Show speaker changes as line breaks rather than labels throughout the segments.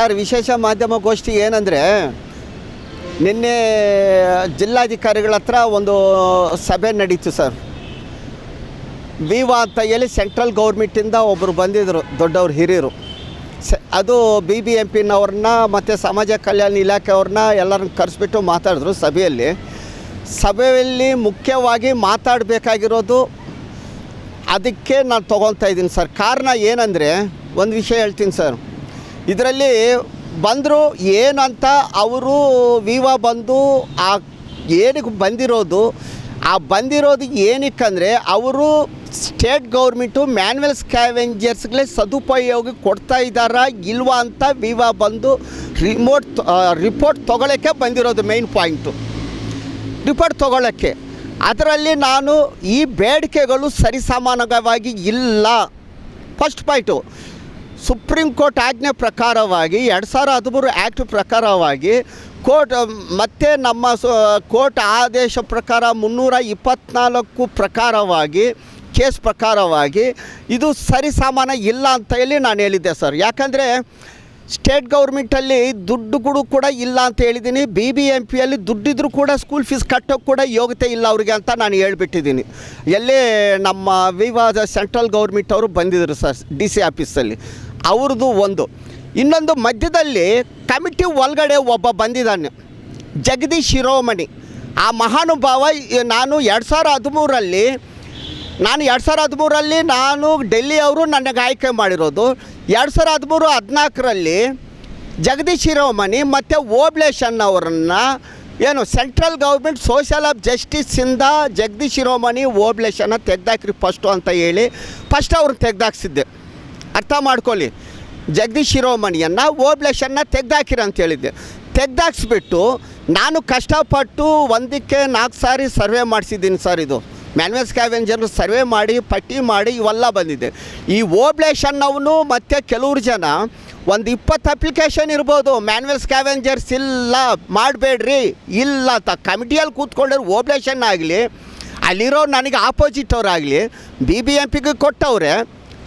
Sir, ವಿಶೇಷ ಮಾಧ್ಯಮ ಗೋಷ್ಠಿ ಏನಂದರೆ, ನಿನ್ನೆ ಜಿಲ್ಲಾಧಿಕಾರಿಗಳ ಹತ್ರ ಒಂದು ಸಭೆ ನಡೀತು ಸರ್. ವಿವಾ ಅಂತ ಹೇಳಿ ಸೆಂಟ್ರಲ್ ಗೌರ್ಮೆಂಟಿಂದ ಒಬ್ಬರು ಬಂದಿದ್ದರು ದೊಡ್ಡವ್ರು ಹಿರಿಯರು. ಸ, ಅದು ಬಿ ಬಿ ಎಂ ಪಿನವ್ರನ್ನ ಮತ್ತು ಸಮಾಜ ಕಲ್ಯಾಣ ಇಲಾಖೆಯವ್ರನ್ನ ಎಲ್ಲರನ್ನ ಕರೆಸ್ಬಿಟ್ಟು ಮಾತಾಡಿದ್ರು ಸಭೆಯಲ್ಲಿ. ಸಭೆಯಲ್ಲಿ ಮುಖ್ಯವಾಗಿ ಮಾತಾಡಬೇಕಾಗಿರೋದು, ಅದಕ್ಕೆ ನಾನು ತೊಗೊತಾ ಇದ್ದೀನಿ ಸರ್. ಕಾರಣ ಏನಂದರೆ, ಒಂದು ವಿಷಯ ಹೇಳ್ತೀನಿ ಸರ್. ಇದರಲ್ಲಿ ಬಂದರು ಏನಂತ ಅವರು ವಿವಾ ಬಂದು ಆ ಏನಕ್ಕೆ ಬಂದಿರೋದು, ಆ ಬಂದಿರೋದು ಏನಕ್ಕಂದರೆ ಅವರು ಸ್ಟೇಟ್ ಗೌರ್ಮೆಂಟು ಮ್ಯಾನ್ಯಲ್ ಸ್ಕ್ಯಾವೆಂಜರ್ಸ್ಗಳೇ ಸದುಪಯೋಗ ಕೊಡ್ತಾ ಇದ್ದಾರಾ ಇಲ್ವಾ ಅಂತ ವಿವಾ ಬಂದು ರಿಮೋಟ್ ರಿಪೋರ್ಟ್ ತೊಗೊಳಕ್ಕೆ ಬಂದಿರೋದು ಮೇಯ್ನ್ ಪಾಯಿಂಟು ರಿಪೋರ್ಟ್ ತೊಗೊಳಕ್ಕೆ. ಅದರಲ್ಲಿ ನಾನು ಈ ಬೇಡಿಕೆಗಳು ಸರಿಸಮಾನವಾಗಿ ಇಲ್ಲ. ಫಸ್ಟ್ ಪಾಯಿಂಟು ಸುಪ್ರೀಂ ಕೋರ್ಟ್ ಆಜ್ಞೆ ಪ್ರಕಾರವಾಗಿ ಎರಡು ಸಾವಿರ ಹದಿಮೂರು ಆ್ಯಕ್ಟ್ ಪ್ರಕಾರವಾಗಿ ಕೋರ್ಟ್ ಮತ್ತೆ ನಮ್ಮ ಕೋರ್ಟ್ ಆದೇಶ ಪ್ರಕಾರ ಮುನ್ನೂರ ಇಪ್ಪತ್ತ್ನಾಲ್ಕು ಪ್ರಕಾರವಾಗಿ, ಕೇಸ್ ಪ್ರಕಾರವಾಗಿ ಇದು ಸರಿಸಾಮಾನ ಇಲ್ಲ ಅಂತ ಹೇಳಿ ನಾನು ಹೇಳಿದ್ದೆ ಸರ್. ಯಾಕಂದರೆ ಸ್ಟೇಟ್ ಗೌರ್ಮೆಂಟಲ್ಲಿ ದುಡ್ಡುಗಳು ಕೂಡ ಇಲ್ಲ ಅಂತ ಹೇಳಿದ್ದೀನಿ. ಬಿ ಬಿ ಎಂ ಪಿಯಲ್ಲಿ ದುಡ್ಡಿದ್ರೂ ಕೂಡ ಸ್ಕೂಲ್ ಫೀಸ್ ಕಟ್ಟೋಕ್ಕೆ ಕೂಡ ಯೋಗ್ಯತೆ ಇಲ್ಲ ಅವರಿಗೆ ಅಂತ ನಾನು ಹೇಳ್ಬಿಟ್ಟಿದ್ದೀನಿ. ಎಲ್ಲೇ ನಮ್ಮ ವಿವಾದ ಸೆಂಟ್ರಲ್ ಗೌರ್ಮೆಂಟ್ ಅವರು ಬಂದಿದ್ದರು ಸರ್ ಡಿ ಸಿ ಆಫೀಸಲ್ಲಿ. ಅವ್ರದ್ದು ಒಂದು. ಇನ್ನೊಂದು ಮಧ್ಯದಲ್ಲಿ ಕಮಿಟಿ ಒಳಗಡೆ ಒಬ್ಬ ಬಂದಿದ್ದಾನೆ. ಜಗದೀಶ್ ಶಿರೋಮಣಿ. ಆ ಮಹಾನುಭಾವ ನಾನು ಎರಡು ಸಾವಿರ ಹದಿಮೂರಲ್ಲಿ ನಾನು ಎರಡು ಸಾವಿರ ಹದಿಮೂರಲ್ಲಿ ನಾನು ಡೆಲ್ಲಿ ಅವರು ನನಗೆ ಆಯ್ಕೆ ಮಾಡಿರೋದು. ಎರಡು ಸಾವಿರ ಹದಿಮೂರು ಹದಿನಾಲ್ಕರಲ್ಲಿ ಜಗದೀಶ್ ಶಿರೋಮಣಿ ಮತ್ತು ಓಬ್ಳೇಶನ್ ಅವರನ್ನು ಏನು ಸೆಂಟ್ರಲ್ ಗೌರ್ಮೆಂಟ್ ಸೋಷಿಯಲ್ ಆಫ್ ಜಸ್ಟಿಸ್ಸಿಂದ ಜಗದೀಶ್ ಶಿರೋಮಣಿ ಓಬ್ಲೇಶನ್ನ ತೆಗ್ದಾಕ್ರಿ ಫಸ್ಟು ಅಂತ ಹೇಳಿ ಫಸ್ಟ್ ಅವ್ರನ್ನ ತೆಗ್ದಾಕ್ಸಿದ್ದೆ. ಅರ್ಥ ಮಾಡ್ಕೊಳ್ಳಿ. ಜಗದೀಶ್ ಶಿರೋಮಣಿಯನ್ನು ಓಬ್ಲೆಷನ್ನ ತೆಗ್ದಾಕಿರ ಅಂತ ಹೇಳಿದ್ದೆ. ತೆಗ್ದಾಕ್ಸ್ಬಿಟ್ಟು ನಾನು ಕಷ್ಟಪಟ್ಟು ಒಂದಕ್ಕೆ ನಾಲ್ಕು ಸಾರಿ ಸರ್ವೆ ಮಾಡಿಸಿದ್ದೀನಿ ಸರ್ ಇದು. ಮ್ಯಾನ್ವೇಸ್ ಕ್ಯಾವೆಂಜರ್ ಸರ್ವೆ ಮಾಡಿ, ಪಟ್ಟಿ ಮಾಡಿ ಇವೆಲ್ಲ ಬಂದಿದೆ. ಈ ಓಬ್ಲೇಷನ್ನವನು ಮತ್ತು ಕೆಲವ್ರು ಜನ ಒಂದು ಇಪ್ಪತ್ತು ಅಪ್ಲಿಕೇಶನ್ ಇರ್ಬೋದು. ಮ್ಯಾನ್ವೇಲ್ ಸ್ಕ್ಯಾವೆಂಜರ್ಸ್ ಇಲ್ಲ, ಮಾಡಬೇಡ್ರಿ. ಇಲ್ಲ ಅಂತ ಕಮಿಟಿಯಲ್ಲಿ ಕೂತ್ಕೊಂಡ್ರೆ ಓಬ್ಲೇಷನ್ ಆಗಲಿ ಅಲ್ಲಿರೋ ನನಗೆ ಆಪೋಸಿಟ್ ಅವರಾಗಲಿ ಬಿ ಬಿ ಎಂ ಪಿಗೆ ಕೊಟ್ಟವ್ರೆ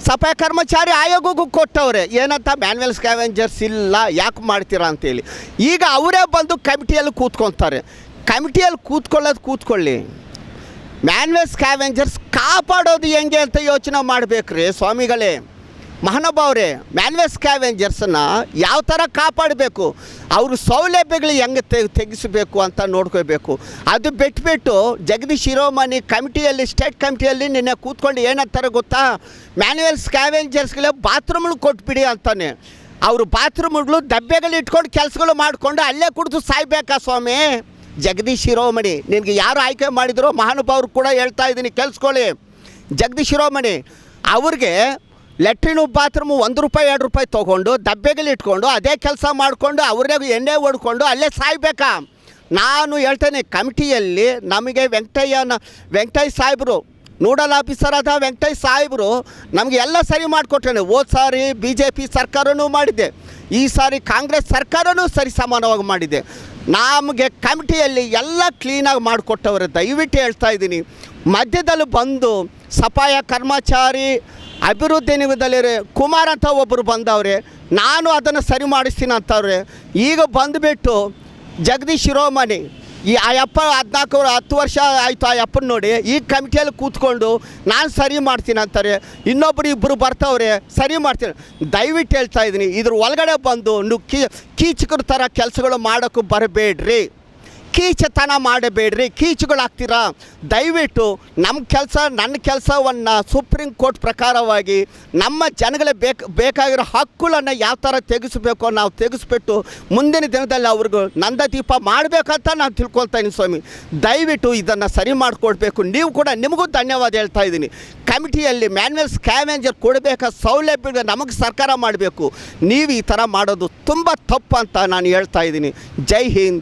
ಸಫಾಯಿ ಕರ್ಮಚಾರಿ ಆಯೋಗಕ್ಕೂ ಕೊಟ್ಟವ್ರೆ. ಏನಂತ ಮ್ಯಾನ್ಯಲ್ ಸ್ಕ್ಯಾವೆಂಜರ್ಸ್ ಇಲ್ಲ, ಯಾಕೆ ಮಾಡ್ತೀರಾ ಅಂತೇಳಿ. ಈಗ ಅವರೇ ಬಂದು ಕಮಿಟಿಯಲ್ಲಿ ಕೂತ್ಕೊತಾರೆ. ಕಮಿಟಿಯಲ್ಲಿ ಕೂತ್ಕೊಳ್ಳೋದು ಕೂತ್ಕೊಳ್ಳಿ. ಮ್ಯಾನ್ಯಲ್ ಸ್ಕ್ಯಾವೆಂಜರ್ಸ್ ಕಾಪಾಡೋದು ಹೆಂಗೆ ಅಂತ ಯೋಚನೆ ಮಾಡಬೇಕ್ರಿ ಸ್ವಾಮಿಗಳೇ. ಮಹಾನುಭಾವ್ರೆ ಮ್ಯಾನ್ವೇಸ್ ಕ್ಯಾವೆಂಜರ್ಸನ್ನು ಯಾವ ಥರ ಕಾಪಾಡಬೇಕು? ಅವ್ರ ಸೌಲಭ್ಯಗಳು ಹೆಂಗೆ ತೆಗ್ ತೆಗಿಸಬೇಕು ಅಂತ ನೋಡ್ಕೋಬೇಕು ಅದು ಬಿಟ್ಬಿಟ್ಟು ಜಗದೀಶ್ ಶಿರೋಮಣಿ ಕಮಿಟಿಯಲ್ಲಿ ಸ್ಟೇಟ್ ಕಮಿಟಿಯಲ್ಲಿ ನಿನ್ನೆ ಕೂತ್ಕೊಂಡು ಏನಂತಾರೆ ಗೊತ್ತಾ? ಮ್ಯಾನ್ಯಲ್ ಸ್ಕ್ಯಾವೆಂಜರ್ಸ್ಗಳೇ ಬಾತ್ರೂಮ್ಗಳು ಕೊಟ್ಬಿಡಿ ಅಂತಾನೆ. ಅವರು ಬಾತ್ರೂಮ್ಗಳು ಡಬ್ಬೆಗಳು ಇಟ್ಕೊಂಡು ಕೆಲಸಗಳು ಮಾಡಿಕೊಂಡು ಅಲ್ಲೇ ಕುಡಿದು ಸಾಯ್ಬೇಕಾ ಸ್ವಾಮಿ? ಜಗದೀಶ್ ಶಿರೋಮಣಿ, ನಿನಗೆ ಯಾರು ಆಯ್ಕೆ ಮಾಡಿದ್ರು ಮಹಾನುಭಾವರು ಕೂಡ ಹೇಳ್ತಾ ಇದ್ದೀನಿ, ಕೇಳಿಸ್ಕೊಳ್ಳಿ. ಜಗದೀಶ್ ಶಿರೋಮಣಿ, ಅವ್ರಿಗೆ ಲೆಟ್ರಿನು ಬಾತ್ರೂಮು ಒಂದು ರೂಪಾಯಿ, ಎರಡು ರೂಪಾಯಿ ತೊಗೊಂಡು ಇಟ್ಕೊಂಡು ಅದೇ ಕೆಲಸ ಮಾಡಿಕೊಂಡು ಅವ್ರಿಗೆ ಎಣ್ಣೆ ಹೊಡ್ಕೊಂಡು ಅಲ್ಲೇ ಸಾಯ್ಬೇಕಾ? ನಾನು ಹೇಳ್ತೇನೆ, ಕಮಿಟಿಯಲ್ಲಿ ನಮಗೆ ವೆಂಕಟಯ್ಯನ, ವೆಂಕಟಯ್ಯ ಸಾಹೇಬರು, ನೋಡಲ್ ಆಫೀಸರ್ ಆದ ವೆಂಕಟಯ್ಯ ಸಾಹೇಬರು ನಮಗೆ ಎಲ್ಲ ಸರಿ ಮಾಡಿಕೊಟ್ಟಾನೆ ಹೋದ ಸಾರಿ ಬಿ ಜೆ ಪಿ ಸರ್ಕಾರನೂ ಮಾಡಿದೆ. ಈ ಸಾರಿ ಕಾಂಗ್ರೆಸ್ ಸರ್ಕಾರನೂ ಸರಿ ಸಮಾನವಾಗಿ ಮಾಡಿದೆ. ನಮಗೆ ಕಮಿಟಿಯಲ್ಲಿ ಎಲ್ಲ ಕ್ಲೀನಾಗಿ ಮಾಡಿಕೊಟ್ಟವ್ರೆ. ದಯವಿಟ್ಟು ಹೇಳ್ತಾ ಇದ್ದೀನಿ. ಮಧ್ಯದಲ್ಲಿ ಬಂದು ಸಫಾಯ ಕರ್ಮಚಾರಿ ಅಭಿವೃದ್ಧಿ ನಿಗಮದಲ್ಲಿ ಕುಮಾರ್ ಅಂತ ಒಬ್ಬರು ಬಂದವ್ರೆ, ನಾನು ಅದನ್ನು ಸರಿ ಮಾಡಿಸ್ತೀನಿ ಅಂತವ್ರೆ. ಈಗ ಬಂದುಬಿಟ್ಟು ಜಗದೀಶ್ ಶಿರೋಮಣಿ, ಈ ಆ ಅಪ್ಪ ಹದಿನಾಲ್ಕು, ಹತ್ತು ವರ್ಷ ಆಯಿತು ಆ ಅಪ್ಪನ ನೋಡಿ, ಈ ಕಮಿಟಿಯಲ್ಲಿ ಕೂತ್ಕೊಂಡು ನಾನು ಸರಿ ಮಾಡ್ತೀನಿ ಅಂತಾರೆ. ಇನ್ನೊಬ್ಬರು ಇಬ್ಬರು ಬರ್ತವ್ರೆ, ಸರಿ ಮಾಡ್ತೀನಿ. ದಯವಿಟ್ಟು ಹೇಳ್ತಾ ಇದ್ದೀನಿ, ಇದ್ರ ಒಳಗಡೆ ಬಂದು ನೀವು ಕೀಚಕರ ಥರ ಕೆಲಸಗಳು ಮಾಡೋಕ್ಕೂ ಬರಬೇಡ್ರಿ. ಕೀಚತನ ಮಾಡಬೇಡ್ರಿ, ಕೀಚುಗಳಾಗ್ತೀರಾ? ದಯವಿಟ್ಟು ನಮ್ಮ ಕೆಲಸ ನನ್ನ ಕೆಲಸವನ್ನು ಸುಪ್ರೀಂ ಕೋರ್ಟ್ ಪ್ರಕಾರವಾಗಿ ನಮ್ಮ ಜನಗಳ ಬೇಕು, ಬೇಕಾಗಿರೋ ಹಕ್ಕುಗಳನ್ನು ಯಾವ ಥರ ತೆಗೆಸಬೇಕು ನಾವು ತೆಗೆಸ್ಬಿಟ್ಟು ಮುಂದಿನ ದಿನದಲ್ಲಿ ಅವ್ರಿಗೂ ನಂದದೀಪ ಮಾಡಬೇಕಂತ ನಾನು ತಿಳ್ಕೊಳ್ತಾ ಇದ್ದೀನಿ ಸ್ವಾಮಿ. ದಯವಿಟ್ಟು ಇದನ್ನು ಸರಿ ಮಾಡಿಕೊಡ್ಬೇಕು. ನೀವು ಕೂಡ ನಿಮಗೂ ಧನ್ಯವಾದ ಹೇಳ್ತಾ ಇದ್ದೀನಿ. ಕಮಿಟಿಯಲ್ಲಿ ಮ್ಯಾನ್ಯಲ್ ಸ್ಕ್ಯಾವೆಂಜರ್ ಕೊಡಬೇಕಾದ ಸೌಲಭ್ಯ ನಮಗೆ ಸರ್ಕಾರ ಮಾಡಬೇಕು. ನೀವು ಈ ಥರ ಮಾಡೋದು ತುಂಬ ತಪ್ಪು ಅಂತ ನಾನು ಹೇಳ್ತಾ ಇದ್ದೀನಿ. ಜೈ ಹಿಂದ್.